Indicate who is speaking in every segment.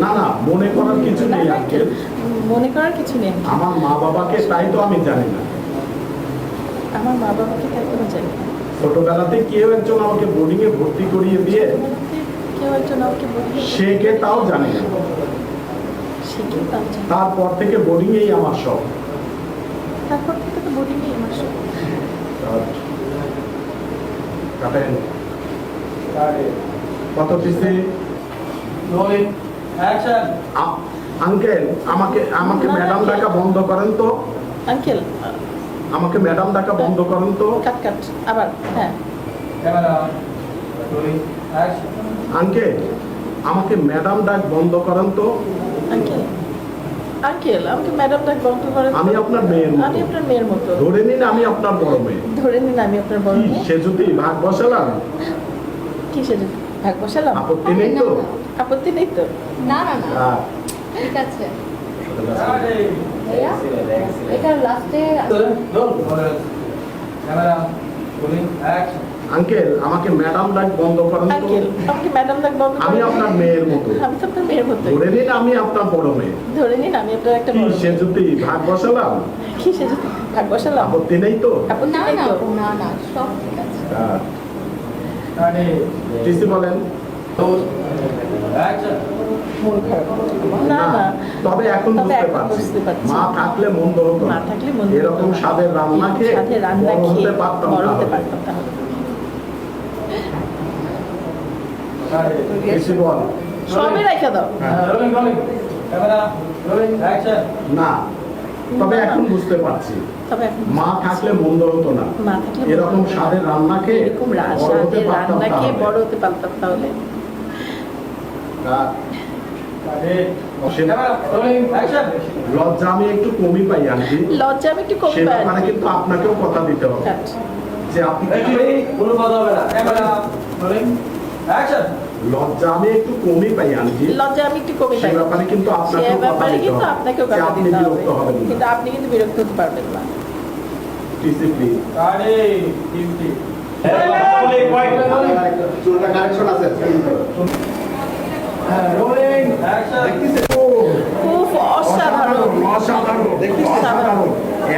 Speaker 1: না না মনে করার কিছু নেই আঙ্কেল
Speaker 2: মনে করার কিছু নেই।
Speaker 1: আমার মা বাবাকে তাই তো আমি জানি না।
Speaker 2: আমার মা বাবাকে তাই কোনো জানি না।
Speaker 1: ছোটবেলাতে কেউ একজন আমাকে বোর্ডিং এ ভর্তি করিয়ে দিয়ে
Speaker 2: কেউ একজন আমাকে
Speaker 1: সে কে তাও জানি না। তারপর থেকে বোর্ডিং এই আমার সব
Speaker 2: তারপর থেকে তো বডি নেই আমার সব।
Speaker 1: কাটেন কত পিসে আ- আঙ্কেল আমাকে আমাকে ম্যাডাম ডাকা বন্ধ করেন তো।
Speaker 2: আঙ্কেল
Speaker 1: আমাকে ম্যাডাম ডাকা বন্ধ করেন তো।
Speaker 2: কাট কাট আবার হ্যাঁ।
Speaker 1: আঙ্কেল আমাকে ম্যাডাম ডাক বন্ধ করেন তো।
Speaker 2: আঙ্কেল আঙ্কেল আমাকে ম্যাডাম ডাক বন্ধ করেন
Speaker 1: আমি আপনার মেয়ের
Speaker 2: আমি
Speaker 1: মতো
Speaker 2: আপনার মেয়ের মতো।
Speaker 1: ধরে নিন আমি আপনার বড় মেয়ে।
Speaker 2: ধরে নিন আমি আপনার বড় মেয়ে।
Speaker 1: সে যদি ভাগ বসালাম?
Speaker 2: কি সেটা ভাগ বসালাম?
Speaker 1: আপত্তি নেই তো?
Speaker 2: আপত্তি নেই তো?
Speaker 3: না না না।
Speaker 1: হ্যাঁ।
Speaker 3: ঠিক আছে। এটা লাস্টে
Speaker 1: আঙ্কেল আমাকে ম্যাডাম ডাক বন্ধ করেন
Speaker 2: আঙ্কেল আমাকে ম্যাডাম ডাক বন্ধ
Speaker 1: আমি আপনার মেয়ের মতো।
Speaker 2: আমি তো আপনার মেয়ের মতো।
Speaker 1: ধরে নিন আমি আপনার বড় মেয়ে।
Speaker 2: ধরে নিন আমি আপনার একটা
Speaker 1: কি
Speaker 2: বড়
Speaker 1: সে। যদি ভাগ বসালাম?
Speaker 2: কি সেটা ভাগ বসালাম।
Speaker 1: আপত্তি নেই তো?
Speaker 2: আপত্তি
Speaker 3: না
Speaker 2: নেই
Speaker 3: না
Speaker 2: তো?
Speaker 3: না না সব ঠিক আছে।
Speaker 1: হ্যাঁ। বলেন।
Speaker 2: মন খারাপ না না।
Speaker 1: তবে এখন বুঝতে পারছি। মা থাকলে মন্দ হতো
Speaker 2: মা
Speaker 1: না।
Speaker 2: থাকলে হতো
Speaker 1: এরকম স্বাদের রান্না খেয়ে
Speaker 2: সাথে রান্না খেয়ে
Speaker 1: পারতাম
Speaker 2: বড় সবই রেখে দাও।
Speaker 1: না। তবে এখন বুঝতে পারছি। মা থাকলে মন্দ হতো না। এরকম স্বাদের রান্না খেয়ে
Speaker 2: এরকম স্বাদের। বড় হতে পারতাম তাহলে।
Speaker 1: লজ্জা আমি একটু কমই পাই আন্টি।
Speaker 2: লজ্জা আমি একটু কমে পাই
Speaker 1: ব্যাপারে কিন্তু আপনাকেও কথা দিতে হবে।
Speaker 2: আচ্ছা।
Speaker 1: যে আপনি লজ্জা আমি একটু কমই পাই আন্টি।
Speaker 2: লজ্জা আমি একটু কমে পাই।
Speaker 1: ব্যাপারে কিন্তু কথা
Speaker 2: ব্যাপারে কিন্তু আপনাকেও কথা দিতে হবে। কিন্তু আপনি কিন্তু বিরক্ত হতে পারবেন না।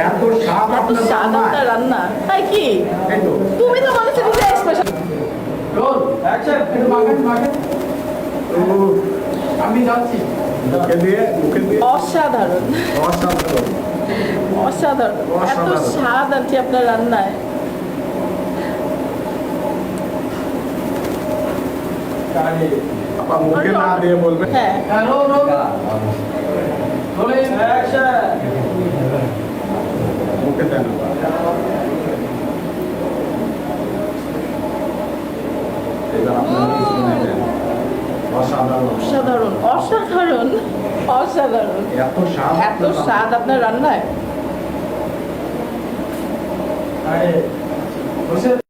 Speaker 1: এত স্বাদ আপনার
Speaker 2: রান্না তাই কি? তুমি তো এক্সপ্রেশন
Speaker 4: আমি যাচ্ছি
Speaker 1: মুখে দিয়ে মুখে দিয়ে
Speaker 2: অসাধারণ
Speaker 1: অসাধারণ
Speaker 2: অসাধারণ এত
Speaker 1: অসাধারণ।
Speaker 2: স্বাদ আছে আপনার রান্নায়
Speaker 1: আপা মুখে না দিয়ে বলবেন
Speaker 2: হ্যাঁ
Speaker 1: মুখে দেন এবার আপনারা কিছু নেবেন।
Speaker 2: অসাধারণ। অসাধারণ অসাধারণ
Speaker 1: এত স্বাদ
Speaker 2: এত
Speaker 1: আপনার
Speaker 2: স্বাদ আপনার রান্নায়।